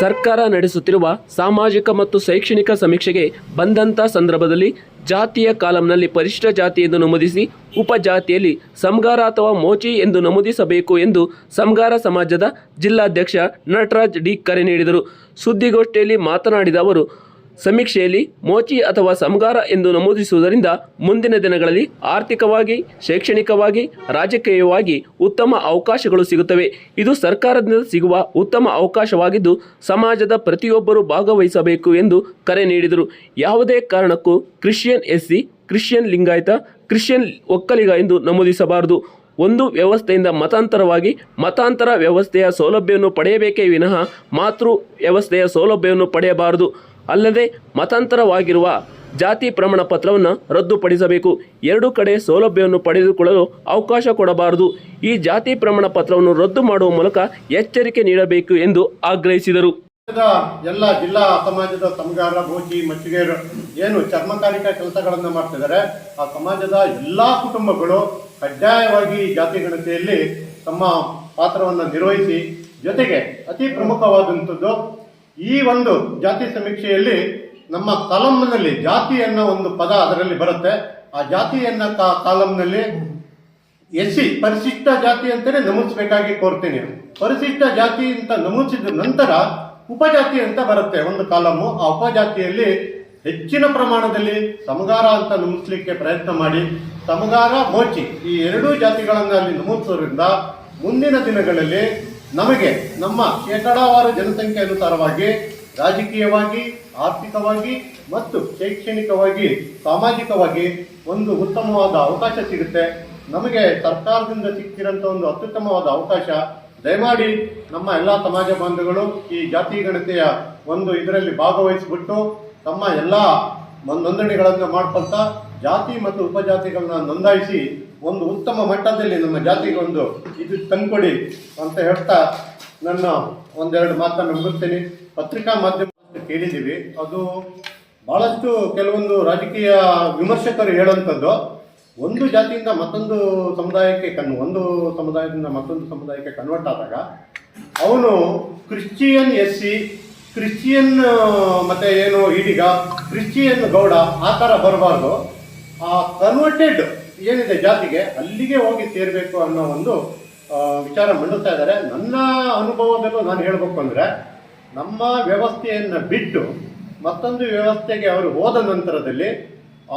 ಸರ್ಕಾರ ನಡೆಸುತ್ತಿರುವ ಸಾಮಾಜಿಕ ಮತ್ತು ಶೈಕ್ಷಣಿಕ ಸಮೀಕ್ಷೆಗೆ ಬಂದಂಥ ಸಂದರ್ಭದಲ್ಲಿ ಜಾತಿಯ ಕಾಲಂನಲ್ಲಿ ಪರಿಶಿಷ್ಟ ಜಾತಿ ಎಂದು ನಮೂದಿಸಿ ಉಪಜಾತಿಯಲ್ಲಿ ಸಂಗಾರ ಅಥವಾ ಮೋಚಿ ಎಂದು ನಮೂದಿಸಬೇಕು ಎಂದು ಸಂಗಾರ ಸಮಾಜದ ಜಿಲ್ಲಾಧ್ಯಕ್ಷ ನಟರಾಜ್ ಡಿ ಕರೆ ನೀಡಿದರು. ಸುದ್ದಿಗೋಷ್ಠಿಯಲ್ಲಿ ಮಾತನಾಡಿದ ಅವರು ಸಮೀಕ್ಷೆಯಲ್ಲಿ ಮೋಚಿ ಅಥವಾ ಸಮಗಾರ ಎಂದು ನಮೂದಿಸುವುದರಿಂದ ಮುಂದಿನ ದಿನಗಳಲ್ಲಿ ಆರ್ಥಿಕವಾಗಿ, ಶೈಕ್ಷಣಿಕವಾಗಿ, ರಾಜಕೀಯವಾಗಿ ಉತ್ತಮ ಅವಕಾಶಗಳು ಸಿಗುತ್ತವೆ. ಇದು ಸರ್ಕಾರದಿಂದ ಸಿಗುವ ಉತ್ತಮ ಅವಕಾಶವಾಗಿದ್ದು ಸಮಾಜದ ಪ್ರತಿಯೊಬ್ಬರೂ ಭಾಗವಹಿಸಬೇಕು ಎಂದು ಕರೆ ನೀಡಿದರು. ಯಾವುದೇ ಕಾರಣಕ್ಕೂ Christian SC Christian Lingayat, Christian Vokkaliga ಎಂದು ನಮೂದಿಸಬಾರದು. ಒಂದು ವ್ಯವಸ್ಥೆಯಿಂದ ಮತಾಂತರವಾಗಿ ಮತಾಂತರ ವ್ಯವಸ್ಥೆಯ ಸೌಲಭ್ಯವನ್ನು ಪಡೆಯಬೇಕೇ ವಿನಃ ಮಾತೃ ವ್ಯವಸ್ಥೆಯ ಸೌಲಭ್ಯವನ್ನು ಪಡೆಯಬಾರದು. ಅಲ್ಲದೆ ಮತಾಂತರವಾಗಿರುವ ಜಾತಿ ಪ್ರಮಾಣ ಪತ್ರವನ್ನು ರದ್ದುಪಡಿಸಬೇಕು. ಎರಡು ಕಡೆ ಸೌಲಭ್ಯವನ್ನು ಪಡೆದುಕೊಳ್ಳಲು ಅವಕಾಶ ಕೊಡಬಾರದು. ಈ ಜಾತಿ ಪ್ರಮಾಣ ಪತ್ರವನ್ನು ರದ್ದು ಮಾಡುವ ಮೂಲಕ ಎಚ್ಚರಿಕೆ ನೀಡಬೇಕು ಎಂದು ಆಗ್ರಹಿಸಿದರು. ಎಲ್ಲ ಜಿಲ್ಲಾ ಸಮಾಜದ ಸಮಗಾರ ಭೋಜಿ ಮಚ್ಚಿಗೆಯರು ಏನು ಚರ್ಮಕಾರಿಕ ಕೆಲಸಗಳನ್ನು ಮಾಡ್ತಿದ್ದಾರೆ. ಆ ಸಮಾಜದ ಎಲ್ಲಾ ಕುಟುಂಬಗಳು ಕಡ್ಡಾಯವಾಗಿ ಜಾತಿ ಗಣತಿಯಲ್ಲಿ ತಮ್ಮ ಪಾತ್ರವನ್ನು ನಿರ್ವಹಿಸಿ ಜೊತೆಗೆ ಅತಿ ಪ್ರಮುಖವಾದಂಥದ್ದು ಈ ಒಂದು ಜಾತಿ ಸಮೀಕ್ಷೆಯಲ್ಲಿ ನಮ್ಮ ಕಾಲಂನಲ್ಲಿ ಜಾತಿ ಅನ್ನೋ ಒಂದು ಪದ ಅದರಲ್ಲಿ ಬರುತ್ತೆ. ಆ ಜಾತಿ ಅನ್ನೋ ಕಾಲಂನಲ್ಲಿ ಎಸ್ ಪರಿಶಿಷ್ಟ ಜಾತಿ ಅಂತಲೇ ನಮೂದಿಸಬೇಕಾಗಿ ಕೋರ್ತೀನಿ. ಪರಿಶಿಷ್ಟ ಜಾತಿ ಅಂತ ನಮೂದಿಸಿದ ನಂತರ ಉಪಜಾತಿ ಅಂತ ಬರುತ್ತೆ ಒಂದು ಕಾಲಮು. ಆ ಉಪಜಾತಿಯಲ್ಲಿ ಹೆಚ್ಚಿನ ಪ್ರಮಾಣದಲ್ಲಿ ಸಮಗಾರ ಅಂತ ನಮೂದಿಸಲಿಕ್ಕೆ ಪ್ರಯತ್ನ ಮಾಡಿ. ಸಮಗಾರ ಮೋಚಿ ಈ ಎರಡೂ ಜಾತಿಗಳನ್ನು ಅಲ್ಲಿ ನಮೂದಿಸೋದ್ರಿಂದ ಮುಂದಿನ ದಿನಗಳಲ್ಲಿ ನಮಗೆ ನಮ್ಮ ಶೇಕಡಾವಾರು ಜನಸಂಖ್ಯೆ ಅನುಸಾರವಾಗಿ, ರಾಜಕೀಯವಾಗಿ, ಆರ್ಥಿಕವಾಗಿ ಮತ್ತು ಶೈಕ್ಷಣಿಕವಾಗಿ, ಸಾಮಾಜಿಕವಾಗಿ ಒಂದು ಉತ್ತಮವಾದ ಅವಕಾಶ ಸಿಗುತ್ತೆ. ನಮಗೆ ಸರ್ಕಾರದಿಂದ ಸಿಕ್ಕಿರಂತ ಒಂದು ಅತ್ಯುತ್ತಮವಾದ ಅವಕಾಶ. ದಯಮಾಡಿ ನಮ್ಮ ಎಲ್ಲ ಸಮಾಜ ಬಾಂಧವಗಳು ಈ ಜಾತಿ ಗಣತೆಯ ಒಂದು ಇದರಲ್ಲಿ ಭಾಗವಹಿಸಿಬಿಟ್ಟು ತಮ್ಮ ಎಲ್ಲ ನೋಂದಣಿಗಳನ್ನು ಮಾಡ್ಕೊಳ್ತಾ ಜಾತಿ ಮತ್ತು ಉಪಜಾತಿಗಳನ್ನ ನೋಂದಾಯಿಸಿ ಒಂದು ಉತ್ತಮ ಮಟ್ಟದಲ್ಲಿ ನಮ್ಮ ಜಾತಿಗೆ ಒಂದು ಇದು ತಂದ್ಕೊಡಿ ಅಂತ ಹೇಳ್ತಾ ನನ್ನ ಒಂದೆರಡು ಮಾತನ್ನು ಮುಗಿಸ್ತೀನಿ. ಪತ್ರಿಕಾ ಮಾಧ್ಯಮ ಕೇಳಿದ್ದೀವಿ. ಅದು ಬಹಳಷ್ಟು ಕೆಲವೊಂದು ರಾಜಕೀಯ ವಿಮರ್ಶಕರು ಹೇಳುವಂಥದ್ದು. ಒಂದು ಜಾತಿಯಿಂದ ಮತ್ತೊಂದು ಸಮುದಾಯಕ್ಕೆ ಕನ್, ಒಂದು ಸಮುದಾಯದಿಂದ ಮತ್ತೊಂದು ಸಮುದಾಯಕ್ಕೆ ಕನ್ವರ್ಟ್ ಆದಾಗ ಅವನು ಕ್ರಿಶ್ಚಿಯನ್ ಎಸ್ ಸಿ, ಕ್ರಿಶ್ಚಿಯನ್, ಮತ್ತೆ ಏನು ಈಡಿಗ ಕ್ರಿಶ್ಚಿಯನ್ ಗೌಡ ಆ ಥರ ಬರಬಾರ್ದು. ಆ ಕನ್ವರ್ಟೆಡ್ ಏನಿದೆ ಜಾತಿಗೆ ಅಲ್ಲಿಗೆ ಹೋಗಿ ಸೇರಬೇಕು ಅನ್ನೋ ಒಂದು ವಿಚಾರ ಮಂಡಿಸ್ತಾ ಇದ್ದಾರೆ. ನನ್ನ ಅನುಭವದಲ್ಲೂ ನಾನು ಹೇಳಬೇಕು ಅಂದರೆ, ನಮ್ಮ ವ್ಯವಸ್ಥೆಯನ್ನು ಬಿಟ್ಟು ಮತ್ತೊಂದು ವ್ಯವಸ್ಥೆಗೆ ಅವರು ಹೋದ ನಂತರದಲ್ಲಿ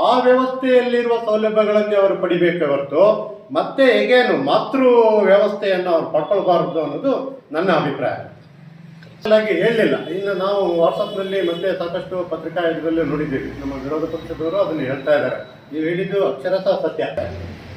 ಆ ವ್ಯವಸ್ಥೆಯಲ್ಲಿರುವ ಸೌಲಭ್ಯಗಳನ್ನೇ ಅವರು ಪಡಿಬೇಕೆ ಹೊರತು ಮತ್ತೆ ಹೇಗೇನು ಮಾತೃ ವ್ಯವಸ್ಥೆಯನ್ನು ಅವರು ಪಡ್ಕೊಳ್ಬಾರ್ದು ಅನ್ನೋದು ನನ್ನ ಅಭಿಪ್ರಾಯ. ಹೇಳಲಿಲ್ಲ. ಇನ್ನು ನಾವು ವಾಟ್ಸಪ್ನಲ್ಲಿ ಮತ್ತೆ ಸಾಕಷ್ಟು ಪತ್ರಿಕಾ ಇದರಲ್ಲಿ ನೋಡಿದ್ದೀವಿ. ನಮ್ಮ ವಿರೋಧ ಪಕ್ಷದವರು ಅದನ್ನು ಹೇಳ್ತಾ ಇದ್ದಾರೆ. ನೀವು ಹೇಳಿದ್ದು ಅಕ್ಷರಶಃ ಸತ್ಯ.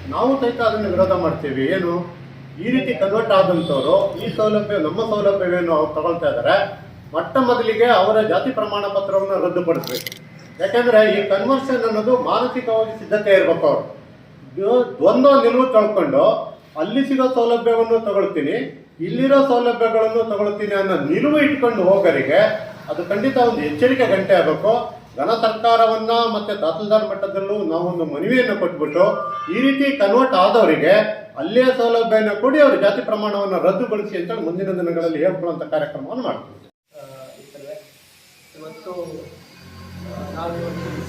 ನಾವು ಸಹಿತ ಅದನ್ನು ವಿರೋಧ ಮಾಡ್ತೀವಿ. ಏನು? ಈ ರೀತಿ ಕನ್ವರ್ಟ್ ಆದಂಥವ್ರು ಈ ಸೌಲಭ್ಯ, ನಮ್ಮ ಸೌಲಭ್ಯವೇನು ಅವ್ರು ತಗೊಳ್ತಾ ಇದ್ದಾರೆ? ಮೊಟ್ಟ ಮೊದಲಿಗೆ ಅವರ ಜಾತಿ ಪ್ರಮಾಣ ಪತ್ರವನ್ನು ರದ್ದುಪಡಿಸ್ಬೇಕು. ಯಾಕಂದ್ರೆ ಈ ಕನ್ವರ್ಷನ್ ಅನ್ನೋದು ಮಾನಸಿಕವಾಗಿ ಸಿದ್ಧತೆ ಇರ್ಬೇಕು ಅವರು. ದ್ವ- ದ್ವಂದ್ವ ನಿಲುವು ತಳ್ಕೊಂಡು ಅಲ್ಲಿ ಸಿಗೋ ಸೌಲಭ್ಯವನ್ನು ತಗೊಳ್ತೀನಿ. ಇಲ್ಲಿರೋ ಸೌಲಭ್ಯಗಳನ್ನು ತಗೊಳ್ತೀನಿ ಅನ್ನೋ ನಿಲುವು ಇಟ್ಕೊಂಡು ಹೋಗರಿಗೆ ಅದು ಖಂಡಿತ ಒಂದು ಎಚ್ಚರಿಕೆ ಗಂಟೆ ಆಗಬೇಕು. ಘನ ಸರ್ಕಾರವನ್ನ ಮತ್ತೆ ತಹಸೀಲ್ದಾರ್ ಮಟ್ಟದಲ್ಲೂ ನಾವೊಂದು ಮನವಿಯನ್ನು ಕೊಟ್ಬಿಟ್ಟು ಈ ರೀತಿ ಕನ್ವರ್ಟ್ ಆದವರಿಗೆ ಅಲ್ಲೇ ಸೌಲಭ್ಯನ ಕೊಡಿ, ಅವರು ಜಾತಿ ಪ್ರಮಾಣವನ್ನು ರದ್ದುಗೊಳಿಸಿ ಅಂತ ಮುಂದಿನ ದಿನಗಳಲ್ಲಿ ಹೇಳ್ಕೊಳ್ಳುವಂಥ ಕಾರ್ಯಕ್ರಮವನ್ನು ಮಾಡ್ತೀವಿ. ಇವತ್ತು ನಾವು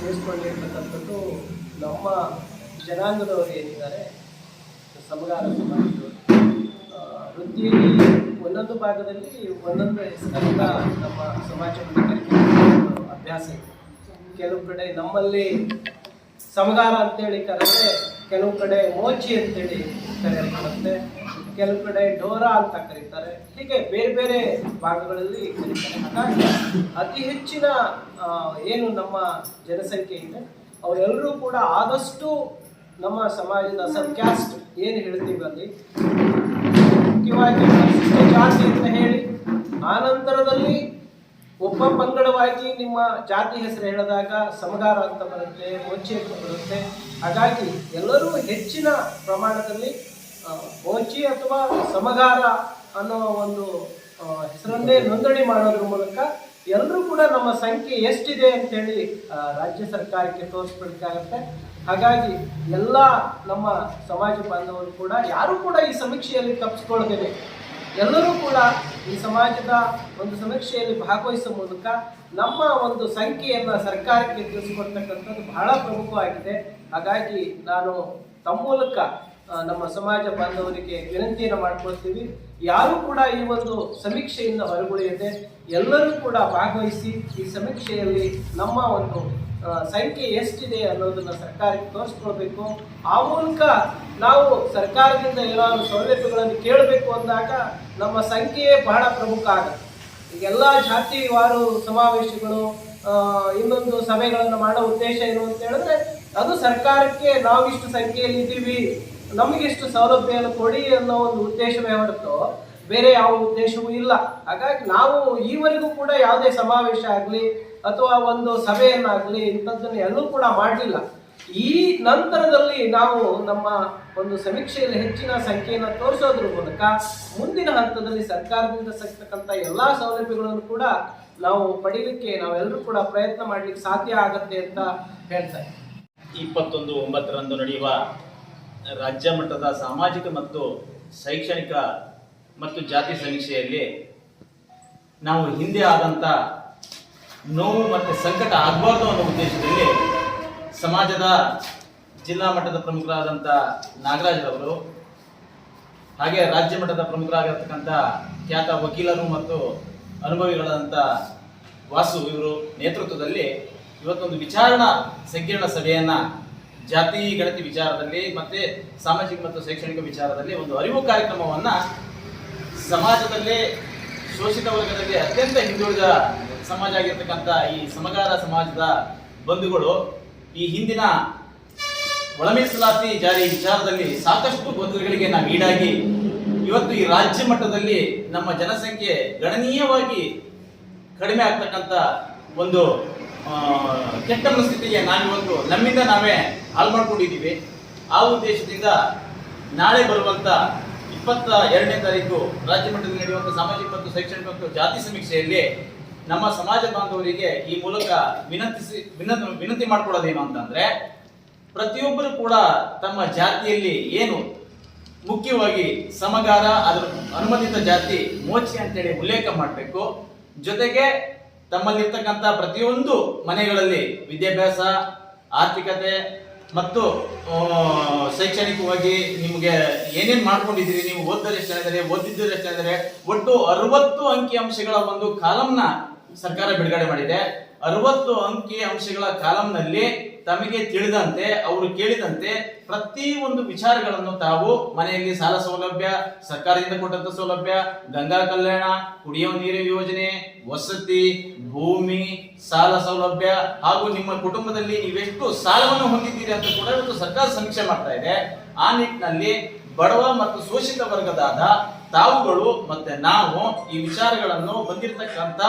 ಸೇರಿಸ್ಕೊಂಡಿರ್ತಕ್ಕಂಥದ್ದು ನಮ್ಮ ಜನಾಂಗದವರು ಏನಿದ್ದಾರೆ ಸಮಗಾರ ವೃತ್ತಿಯಲ್ಲಿ ಒಂದೊಂದು ಭಾಗದಲ್ಲಿ ಒಂದೊಂದು ಹೆಸರಿನಿಂದ ನಮ್ಮ ಸಮಾಜವನ್ನು ಅಭ್ಯಾಸ ಇದೆ. ಕೆಲವು ಕಡೆ ನಮ್ಮಲ್ಲಿ ಸಮಗಾರ ಅಂತೇಳಿ ಕರೆದ್ರೆ ಕೆಲವು ಕಡೆ ಮೋಚಿ ಅಂತೇಳಿ ಕರೆಯಲ್ಪಡುತ್ತೆ ಕೆಲವು ಕಡೆ ಡೋರಾ ಅಂತ ಕರೀತಾರೆ. ಹೀಗೆ ಬೇರೆ ಬೇರೆ ಭಾಗಗಳಲ್ಲಿ ಕರೀತಾರೆ. ಅತಿ ಹೆಚ್ಚಿನ ಏನು ನಮ್ಮ ಜನಸಂಖ್ಯೆ ಇದೆ, ಅವರೆಲ್ಲರೂ ಕೂಡ ಆದಷ್ಟು ನಮ್ಮ ಸಮಾಜದ ಸಬ್ಕ್ಯಾಸ್ಟ್ ಏನು ಹೇಳ್ತೀವಿ ಅಲ್ಲಿ ಪರಿಶಿಷ್ಟ ಜಾತಿ ಅಂತ ಹೇಳಿ, ಆನಂತರದಲ್ಲಿ ಒಬ್ಬ ಪಂಗಡವಾಗಿ ನಿಮ್ಮ ಜಾತಿ ಹೆಸರು ಹೇಳಿದಾಗ ಸಮಗಾರ ಅಂತ ಬರುತ್ತೆ ಮೋಚಿ ಅಂತ ಬರುತ್ತೆ. ಹಾಗಾಗಿ ಎಲ್ಲರೂ ಹೆಚ್ಚಿನ ಪ್ರಮಾಣದಲ್ಲಿ ಮೋಚಿ ಅಥವಾ ಸಮಗಾರ ಅನ್ನೋ ಒಂದು ಹೆಸರನ್ನೇ ನೋಂದಣಿ ಮಾಡೋದ್ರ ಮೂಲಕ ಎಲ್ಲರೂ ಕೂಡ ನಮ್ಮ ಸಂಖ್ಯೆ ಎಷ್ಟಿದೆ ಅಂತೇಳಿ ಹೇಳಿ ರಾಜ್ಯ ಸರ್ಕಾರಕ್ಕೆ ತೋರಿಸ್ಬೇಕಾಗತ್ತೆ ಹಾಗಾಗಿ ಎಲ್ಲ ನಮ್ಮ ಸಮಾಜ ಬಾಂಧವರು ಕೂಡ ಯಾರು ಕೂಡ ಈ ಸಮೀಕ್ಷೆಯಲ್ಲಿ ತಪ್ಪಿಸ್ಕೊಳ್ತೇವೆ. ಎಲ್ಲರೂ ಕೂಡ ಈ ಸಮಾಜದ ಒಂದು ಸಮೀಕ್ಷೆಯಲ್ಲಿ ಭಾಗವಹಿಸುವ ಮೂಲಕ ನಮ್ಮ ಒಂದು ಸಂಖ್ಯೆಯನ್ನು ಸರ್ಕಾರಕ್ಕೆ ತಿಳಿಸಿಕೊಡ್ತಕ್ಕಂಥದ್ದು ಬಹಳ ಪ್ರಮುಖವಾಗಿದೆ. ಹಾಗಾಗಿ ನಾನು ತಮ್ಮ ಮೂಲಕ ನಮ್ಮ ಸಮಾಜ ಬಾಂಧವರಿಗೆ ವಿನಂತಿಯನ್ನು ಮಾಡಿಕೊಳ್ತೀವಿ. ಯಾರು ಕೂಡ ಈ ಒಂದು ಸಮೀಕ್ಷೆಯಿಂದ ಹೊರಗುಳಿಯದೆ ಎಲ್ಲರೂ ಕೂಡ ಭಾಗವಹಿಸಿ ಈ ಸಮೀಕ್ಷೆಯಲ್ಲಿ ನಮ್ಮ ಒಂದು ಸಂಖ್ಯೆ ಎಷ್ಟಿದೆ ಅನ್ನೋದನ್ನ ಸರ್ಕಾರಕ್ಕೆ ತೋರಿಸ್ಕೊಳ್ಬೇಕು. ಆ ಮೂಲಕ ನಾವು ಸರ್ಕಾರದಿಂದ ಏನಾದರೂ ಸೌಲಭ್ಯಗಳನ್ನು ಕೇಳಬೇಕು ಅಂದಾಗ ನಮ್ಮ ಸಂಖ್ಯೆಯೇ ಬಹಳ ಪ್ರಮುಖ ಆಗುತ್ತೆ. ಈಗೆಲ್ಲ ಜಾತಿವಾರು ಸಮಾವೇಶಗಳು ಇನ್ನೊಂದು ಸಭೆಗಳನ್ನು ಮಾಡೋ ಉದ್ದೇಶ ಏನು ಅಂತ ಹೇಳಿದ್ರೆ, ಅದು ಸರ್ಕಾರಕ್ಕೆ ನಾವಿಷ್ಟು ಸಂಖ್ಯೆಯಲ್ಲಿ ಇದ್ದೀವಿ, ನಮಗಿಷ್ಟು ಸೌಲಭ್ಯವನ್ನು ಕೊಡಿ ಅನ್ನೋ ಒಂದು ಉದ್ದೇಶವೇ ಹೊರತು ಬೇರೆ ಯಾವ ಉದ್ದೇಶವೂ ಇಲ್ಲ. ಹಾಗಾಗಿ ನಾವು ಈವರೆಗೂ ಕೂಡ ಯಾವುದೇ ಸಮಾವೇಶ ಆಗಲಿ ಅಥವಾ ಒಂದು ಸಭೆಯನ್ನಾಗಲಿ ಇಂಥದ್ದನ್ನು ಎಲ್ಲೂ ಕೂಡ ಮಾಡಲಿಲ್ಲ ಈ ನಂತರದಲ್ಲಿ ನಾವು ನಮ್ಮ ಒಂದು ಸಮೀಕ್ಷೆಯಲ್ಲಿ ಹೆಚ್ಚಿನ ಸಂಖ್ಯೆಯನ್ನು ತೋರಿಸೋದ್ರ ಮೂಲಕ ಮುಂದಿನ ಹಂತದಲ್ಲಿ ಸರ್ಕಾರದಿಂದ ಸಿಗ್ತಕ್ಕಂಥ ಎಲ್ಲ ಸೌಲಭ್ಯಗಳನ್ನು ಕೂಡ ನಾವು ಪಡೀಲಿಕ್ಕೆ ನಾವೆಲ್ಲರೂ ಕೂಡ ಪ್ರಯತ್ನ ಮಾಡಲಿಕ್ಕೆ ಸಾಧ್ಯ ಆಗತ್ತೆ ಅಂತ ಹೇಳ್ತಾ. ಇಪ್ಪತ್ತೊಂದು ಒಂಬತ್ತರಂದು ನಡೆಯುವ ರಾಜ್ಯ ಮಟ್ಟದ ಸಾಮಾಜಿಕ ಮತ್ತು ಶೈಕ್ಷಣಿಕ ಮತ್ತು ಜಾತಿ ಸಮೀಕ್ಷೆಯಲ್ಲಿ ನಾವು ಹಿಂದೆ ಆದಂಥ ನೋವು ಮತ್ತು ಸಂಕಟ ಆಗಬಾರ್ದು ಅನ್ನೋ ಉದ್ದೇಶದಲ್ಲಿ ಸಮಾಜದ ಜಿಲ್ಲಾ ಮಟ್ಟದ ಪ್ರಮುಖರಾದಂಥ ನಾಗರಾಜ್ರವರು ಹಾಗೆ ರಾಜ್ಯ ಮಟ್ಟದ ಪ್ರಮುಖರಾಗಿರ್ತಕ್ಕಂಥ ಖ್ಯಾತ ವಕೀಲರು ಮತ್ತು ಅನುಭವಿಗಳಾದಂಥ ವಾಸು ಇವರು ನೇತೃತ್ವದಲ್ಲಿ ಇವತ್ತೊಂದು ವಿಚಾರಣಾ ಸಂಕೀರ್ಣ ಸಭೆಯನ್ನು ಜಾತಿ, ಗಣತಿ ವಿಚಾರದಲ್ಲಿ ಮತ್ತು ಸಾಮಾಜಿಕ ಮತ್ತು ಶೈಕ್ಷಣಿಕ ವಿಚಾರದಲ್ಲಿ ಒಂದು ಅರಿವು ಕಾರ್ಯಕ್ರಮವನ್ನು ಸಮಾಜದಲ್ಲಿ ಶೋಷಿತ ವರ್ಗದಲ್ಲಿ ಅತ್ಯಂತ ಹಿಂದುಳಿದ ಸಮಾಜ ಆಗಿರ್ತಕ್ಕಂಥ ಈ ಸಮಗಾರ ಸಮಾಜದ ಬಂಧುಗಳು ಈ ಹಿಂದಿನ ಒಳಮೀಸಲಾತಿ ಜಾರಿ ವಿಚಾರದಲ್ಲಿ ಸಾಕಷ್ಟು ಬಂಧುಗಳಿಗೆ ನಾವು ಈಡಾಗಿ ಇವತ್ತು ಈ ರಾಜ್ಯ ಮಟ್ಟದಲ್ಲಿ ನಮ್ಮ ಜನಸಂಖ್ಯೆ ಗಣನೀಯವಾಗಿ ಕಡಿಮೆ ಆಗ್ತಕ್ಕಂಥ ಒಂದು ಕೆಟ್ಟ ಮನಸ್ಥಿತಿಗೆ ನಾವಿವತ್ತು ನಮ್ಮಿಂದ ನಾವೇ ಹಾಳು ಮಾಡ್ಕೊಂಡಿದ್ದೀವಿ. ಆ ಉದ್ದೇಶದಿಂದ ನಾಳೆ ಬರುವಂತ ಇಪ್ಪತ್ತ ಎರಡನೇ ತಾರೀಕು ರಾಜ್ಯ ಮಟ್ಟದಲ್ಲಿ ನಡೆಯುವಂತ ಸಾಮಾಜಿಕ ಮತ್ತು ಶೈಕ್ಷಣಿಕ ಮತ್ತು ಜಾತಿ ಸಮೀಕ್ಷೆಯಲ್ಲಿ ನಮ್ಮ ಸಮಾಜ ಬಾಂಧವರಿಗೆ ಈ ಮೂಲಕ ವಿನಂತಿಸಿ, ವಿನಂತಿ ವಿನಂತಿ ಮಾಡ್ಕೊಳ್ಳೋದೇನು ಅಂತಂದ್ರೆ, ಪ್ರತಿಯೊಬ್ಬರು ಕೂಡ ತಮ್ಮ ಜಾತಿಯಲ್ಲಿ ಏನು ಮುಖ್ಯವಾಗಿ ಸಮಗಾರ, ಅದರ ಅನುಮೋದಿತ ಜಾತಿ ಮೋಚಿ ಅಂತೇಳಿ ಉಲ್ಲೇಖ ಮಾಡಬೇಕು. ಜೊತೆಗೆ ತಮ್ಮಲ್ಲಿರ್ತಕ್ಕಂಥ ಪ್ರತಿಯೊಂದು ಮನೆಗಳಲ್ಲಿ ವಿದ್ಯಾಭ್ಯಾಸ, ಆರ್ಥಿಕತೆ ಮತ್ತು ಶೈಕ್ಷಣಿಕವಾಗಿ ನಿಮಗೆ ಏನೇನು ಮಾಡ್ಕೊಂಡಿದ್ದೀರಿ, ನೀವು ಓದ್ತಾರೆ ಎಷ್ಟು ಓದಿದ್ದರೆ ಎಷ್ಟಾದರೆ ಒಟ್ಟು ಅರವತ್ತು ಅಂಕಿ ಅಂಶಗಳ ಒಂದು ಕಾಲಂನ ಸರ್ಕಾರ ಬಿಡುಗಡೆ ಮಾಡಿದೆ. ಅರವತ್ತು ಅಂಕಿ ಅಂಶಗಳ ಕಾಲಂನಲ್ಲಿ ತಮಗೆ ತಿಳಿದಂತೆ, ಅವರು ಕೇಳಿದಂತೆ ಪ್ರತಿ ಒಂದು ವಿಚಾರಗಳನ್ನು ತಾವು ಮನೆಯಲ್ಲಿ ಸಾಲ ಸೌಲಭ್ಯ, ಸರ್ಕಾರದಿಂದ ಕೊಟ್ಟಂತ ಸೌಲಭ್ಯ, ಗಂಗಾ ಕಲ್ಯಾಣ ಕುಡಿಯುವ ನೀರಿನ ಯೋಜನೆ, ವಸತಿ, ಭೂಮಿ, ಸಾಲ ಸೌಲಭ್ಯ ಹಾಗೂ ನಿಮ್ಮ ಕುಟುಂಬದಲ್ಲಿ ನೀವೆಷ್ಟು ಸಾಲವನ್ನು ಹೊಂದಿದ್ದೀರಿ ಅಂತ ಕೂಡ ಇವತ್ತು ಸರ್ಕಾರ ಸಮೀಕ್ಷೆ ಮಾಡ್ತಾ ಇದೆ. ಆ ನಿಟ್ಟಿನಲ್ಲಿ ಬಡವ ಮತ್ತು ಶೋಷಿತ ವರ್ಗದಾದ ತಾವುಗಳು ಮತ್ತೆ ನಾವು ಈ ವಿಚಾರಗಳನ್ನು ಬಂದಿರತಕ್ಕಂತ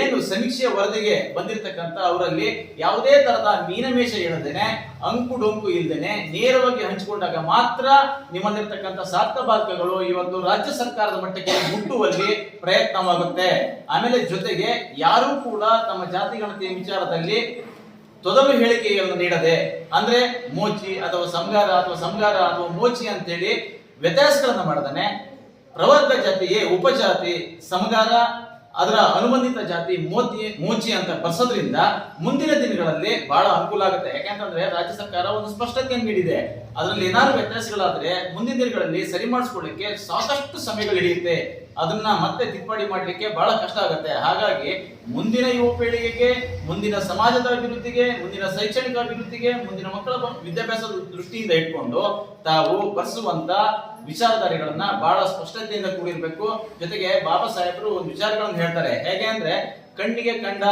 ಏನು ಸಮೀಕ್ಷೆಯ ವರದಿಗೆ ಬಂದಿರತಕ್ಕಂತ ಅವರಲ್ಲಿ ಯಾವುದೇ ತರದ ಮೀನಮೇಷ ಹೇಳದೇನೆ ಅಂಕು ಡೊಂಕು ಇಲ್ಲದೇನೆ, ನೇರವಾಗಿ ಹಂಚಿಕೊಂಡಾಗ ಮಾತ್ರ ನಿಮ್ಮಲ್ಲಿರ್ತಕ್ಕಂಥ ಸಾರ್ಥ ಬಾಧಕಗಳು ಇವತ್ತು ರಾಜ್ಯ ಸರ್ಕಾರದ ಮಟ್ಟಕ್ಕೆ ಮುಟ್ಟುವಲ್ಲಿ ಪ್ರಯತ್ನವಾಗುತ್ತೆ. ಆಮೇಲೆ ಜೊತೆಗೆ ಯಾರೂ ಕೂಡ ತಮ್ಮ ಜಾತಿ ಗಣತಿಯ ವಿಚಾರದಲ್ಲಿ ತೊದಲು ಹೇಳಿಕೆಯನ್ನು ನೀಡದೆ, ಅಂದ್ರೆ ಮೋಚಿ ಅಥವಾ ಸಂಗಾರ ಅಥವಾ ಸಂಗಾರ ಅಥವಾ ಮೋಚಿ ಅಂತೇಳಿ ವ್ಯತ್ಯಾಸಗಳನ್ನು ಮಾಡದನೆ. ಪ್ರವರ್ಗ ಜಾತಿಯೇ ಉಪಜಾತಿ ಸಮಗಾರ ಅದರ ಅನುಬಂಧಿತ ಜಾತಿ ಮೋತಿ, ಮೋಚಿ ಅಂತ ಬರ್ಸೋದ್ರಿಂದ ಮುಂದಿನ ದಿನಗಳಲ್ಲಿ ಬಹಳ ಅನುಕೂಲ ಆಗುತ್ತೆ. ಯಾಕೆಂತಂದ್ರೆ ರಾಜ್ಯ ಸರ್ಕಾರ ಒಂದು ಸ್ಪಷ್ಟತೆಯನ್ನು ನೀಡಿದೆ. ಅದರಲ್ಲಿ ಏನಾದ್ರು ವ್ಯತ್ಯಾಸಗಳಾದ್ರೆ ಮುಂದಿನ ದಿನಗಳಲ್ಲಿ ಸರಿ ಮಾಡಿಸ್ಕೊಳ್ಳಿಕ್ಕೆ ಸಾಕಷ್ಟು ಸಮಯಗಳು ಹಿಡಿಯುತ್ತೆ. ಅದನ್ನ ಮತ್ತೆ ತಿದ್ದುಪಡಿ ಮಾಡಲಿಕ್ಕೆ ಬಹಳ ಕಷ್ಟ ಆಗುತ್ತೆ. ಹಾಗಾಗಿ ಮುಂದಿನ ಯುವ ಪೀಳಿಗೆಗೆ, ಮುಂದಿನ ಸಮಾಜದ ಅಭಿವೃದ್ಧಿಗೆ, ಮುಂದಿನ ಶೈಕ್ಷಣಿಕ ಅಭಿವೃದ್ಧಿಗೆ, ಮುಂದಿನ ಮಕ್ಕಳ ವಿದ್ಯಾಭ್ಯಾಸದ ದೃಷ್ಟಿಯಿಂದ ಇಟ್ಕೊಂಡು ತಾವು ಬರ್ಸುವಂತ ವಿಚಾರಧಾರೆಗಳನ್ನ ಬಹಳ ಸ್ಪಷ್ಟತೆಯಿಂದ ಕೂಡಿರ್ಬೇಕು. ಜೊತೆಗೆ ಬಾಬಾ ಸಾಹೇಬರು ಒಂದು ವಿಚಾರಗಳನ್ನು ಹೇಳ್ತಾರೆ. ಹೇಗೆ ಅಂದ್ರೆ, ಕಣ್ಣಿಗೆ ಕಂಡ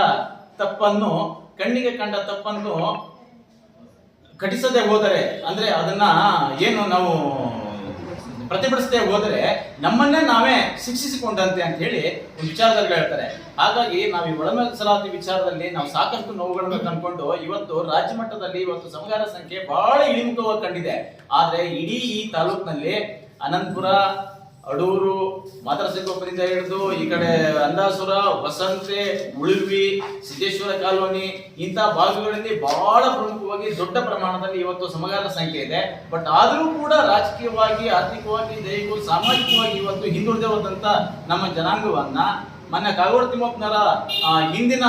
ತಪ್ಪನ್ನು, ಕಣ್ಣಿಗೆ ಕಂಡ ತಪ್ಪನ್ನು ಕಟಿಸದೆ ಹೋದರೆ, ಅಂದ್ರೆ ಅದನ್ನ ಏನು ನಾವು ಪ್ರತಿಭಟಿಸದೆ ಹೋದರೆ ನಮ್ಮನ್ನೇ ನಾವೇ ಶಿಕ್ಷಿಸಿಕೊಂಡಂತೆ ಅಂತ ಹೇಳಿ ಒಂದು ವಿಚಾರದಲ್ಲಿ ಹೇಳ್ತಾರೆ. ಹಾಗಾಗಿ ನಾವು ಈ ಒಳಮೀಸಲಾತಿ ವಿಚಾರದಲ್ಲಿ ನಾವು ಸಾಕಷ್ಟು ನೋವುಗಳನ್ನು ಕಂಡುಕೊಂಡು ಇವತ್ತು ರಾಜ್ಯ ಮಟ್ಟದಲ್ಲಿ ಇವತ್ತು ಸಮಗಾರ ಸಂಖ್ಯೆ ಬಹಳ ಇಳಿಮುಖವಾಗಿ ಕಂಡಿದೆ. ಆದ್ರೆ ಇಡೀ ಈ ತಾಲೂಕಿನಲ್ಲಿ ಅನಂತಪುರ, ಅಡೂರು ಮಾತರಸಿಕೊಪ್ಪದಿಂದ ಹಿಡಿದು ಈ ಕಡೆ ಅಂದಾಸುರ ವಸಂತೆ, ಉಳುವಿ, ಸಿದ್ದೇಶ್ವರ ಕಾಲೋನಿ ಇಂಥ ಭಾಗಗಳಲ್ಲಿ ಬಹಳ ಪ್ರಮುಖವಾಗಿ ದೊಡ್ಡ ಪ್ರಮಾಣದಲ್ಲಿ ಇವತ್ತು ಸಮಗಾರ ಸಂಖ್ಯೆ ಇದೆ. ಬಟ್ ಆದರೂ ಕೂಡ ರಾಜಕೀಯವಾಗಿ, ಆರ್ಥಿಕವಾಗಿ ದೈಹಿಕ ಸಾಮಾಜಿಕವಾಗಿ ಇವತ್ತು ಹಿಂದುಳಿದಿರುವಂತ ನಮ್ಮ ಜನಾಂಗವನ್ನ ಮೊನ್ನೆ ಕಾಗೋಡು ತಿಮ್ಮಪ್ಪನವರ ಹಿಂದಿನ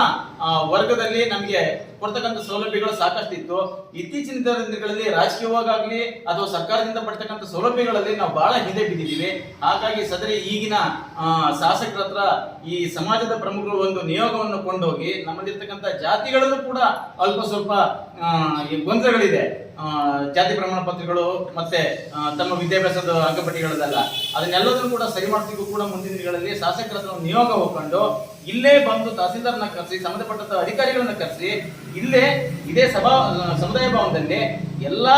ವರ್ಗದಲ್ಲಿ ನಮಗೆ ಕೊಡ್ತಕ್ಕಂಥ ಸೌಲಭ್ಯಗಳು ಸಾಕಷ್ಟಿತ್ತು. ಇತ್ತೀಚಿನ ದಿನಗಳಲ್ಲಿ ರಾಜಕೀಯವಾಗಲಿ ಅಥವಾ ಸರ್ಕಾರದಿಂದ ಪಡ್ತಕ್ಕಂಥ ಸೌಲಭ್ಯಗಳಲ್ಲಿ ನಾವು ಬಹಳ ಹಿಂದೆ ಬಿದ್ದಿದ್ದೀವಿ. ಹಾಗಾಗಿ ಸದರಿ ಈಗಿನ ಶಾಸಕರ ಹತ್ರ ಈ ಸಮಾಜದ ಪ್ರಮುಖರು ಒಂದು ನಿಯೋಗವನ್ನು ಕೊಂಡೋಗಿ ನಮ್ಮಲ್ಲಿರ್ತಕ್ಕಂಥ ಜಾತಿಗಳಲ್ಲೂ ಕೂಡ ಅಲ್ಪ ಸ್ವಲ್ಪ ಗೊಂದಲಗಳಿದೆ. ಜಾತಿ ಪ್ರಮಾಣ ಪತ್ರಗಳು ಮತ್ತೆ ತಮ್ಮ ವಿದ್ಯಾಭ್ಯಾಸದ ಅಂಕಪಟ್ಟಿಗಳದಲ್ಲ ಅದನ್ನೆಲ್ಲದನ್ನು ಕೂಡ ಸರಿ ಮಾಡ್ತಿಗೂ ಕೂಡ ಮುಂದಿನ ದಿನಗಳಲ್ಲಿ ಶಾಸಕರ ನಿಯೋಗ ಹೋಗ್ಕೊಂಡು ಇಲ್ಲೇ ಬಂದು ತಹಸೀಲ್ದಾರ್ನ ಕರೆಸಿ, ಸಂಬಂಧಪಟ್ಟಂತ ಅಧಿಕಾರಿಗಳನ್ನ ಕರೆಸಿ, ಇಲ್ಲೇ ಇದೇ ಸಭಾ, ಸಮುದಾಯ ಭವನದಲ್ಲಿ ಎಲ್ಲಾ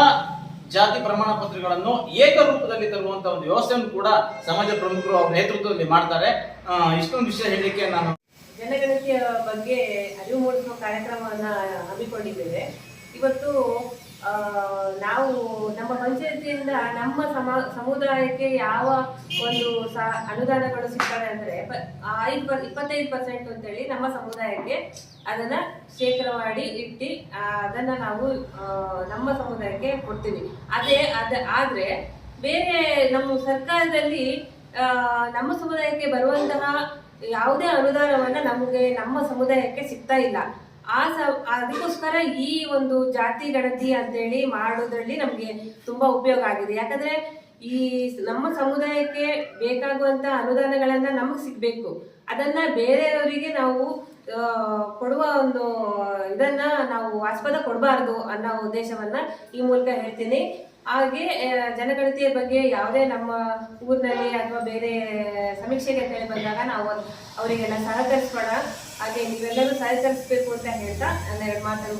ಜಾತಿ ಪ್ರಮಾಣ ಪತ್ರಗಳನ್ನು ಏಕರೂಪದಲ್ಲಿ ತರುವಂತ ಒಂದು ವ್ಯವಸ್ಥೆಯನ್ನು ಕೂಡ ಸಮಾಜ ಪ್ರಮುಖರು ಅವ್ರ ನೇತೃತ್ವದಲ್ಲಿ ಮಾಡ್ತಾರೆ. ಇಷ್ಟೊಂದು ವಿಷಯ ಹೇಳಲಿಕ್ಕೆ ನಾನು ಜನಗಣತಿಯ ಬಗ್ಗೆ ಅರಿವು ಮೂಡಿಸುವ ಕಾರ್ಯಕ್ರಮವನ್ನ ಹಮ್ಮಿಕೊಂಡಿದ್ದೇವೆ. ಇವತ್ತು ನಾವು ನಮ್ಮ ಪಂಚಾಯತಿಯಿಂದ ನಮ್ಮ ಸಮ, ಸಮುದಾಯಕ್ಕೆ ಯಾವ ಒಂದು ಸ, ಅನುದಾನಗಳು ಸಿಗ್ತವೆ ಅಂದರೆ ಪ- ಐದು ಪರ್, ಇಪ್ಪತ್ತೈದು ಪರ್ಸೆಂಟ್ ಅಂತೇಳಿ ನಮ್ಮ ಸಮುದಾಯಕ್ಕೆ ಅದನ್ನು ಶೇಖರ ಮಾಡಿ ಇಟ್ಟು ಅದನ್ನ ನಾವು ನಮ್ಮ ಸಮುದಾಯಕ್ಕೆ ಕೊಡ್ತೀವಿ. ಅದೇ, ಅದ, ಆದರೆ ಬೇರೆ ನಮ್ಮ ಸರ್ಕಾರದಲ್ಲಿ ನಮ್ಮ ಸಮುದಾಯಕ್ಕೆ ಬರುವಂತಹ ಯಾವುದೇ ಅನುದಾನವನ್ನು ನಮಗೆ ನಮ್ಮ ಸಮುದಾಯಕ್ಕೆ ಸಿಗ್ತಾ ಇಲ್ಲ. ಆ ಅದಕ್ಕೋಸ್ಕರ ಈ ಒಂದು ಜಾತಿ ಗಣತಿ ಅಂತೇಳಿ ಮಾಡೋದ್ರಲ್ಲಿ ನಮಗೆ ತುಂಬಾ ಉಪಯೋಗ ಆಗಿದೆ. ಯಾಕಂದ್ರೆ ಈ ನಮ್ಮ ಸಮುದಾಯಕ್ಕೆ ಬೇಕಾಗುವಂತ ಅನುದಾನಗಳನ್ನ ನಮಗೆ ಸಿಗ್ಬೇಕು. ಅದನ್ನ ಬೇರೆಯವರಿಗೆ ನಾವು ಕೊಡುವ ಒಂದು, ಇದನ್ನ ನಾವು ಆಸ್ಪದ ಕೊಡಬಾರ್ದು ಅನ್ನೋ ಉದ್ದೇಶವನ್ನ ಈ ಮೂಲಕ ಹೇಳ್ತೀನಿ. ಹಾಗೆ ಜನಗಣತಿಯ ಬಗ್ಗೆ ಯಾವುದೇ ನಮ್ಮ ಊರಿನಲ್ಲಿ ಅಥವಾ ಬೇರೆ ಸಮೀಕ್ಷೆಗೆ ಅಂತ ಹೇಳಿ ಬಂದಾಗ ನಾವು ಅವರಿಗೆಲ್ಲ ಸಹಕರಿಸೋಣ ಹಾಗೆ ನೀವೆಲ್ಲರೂ ಸಹಕರಿಸಬೇಕು ಅಂತ ಹೇಳ್ತಾ ನನ್ನ ಎರಡು ಮಾತನ್ನು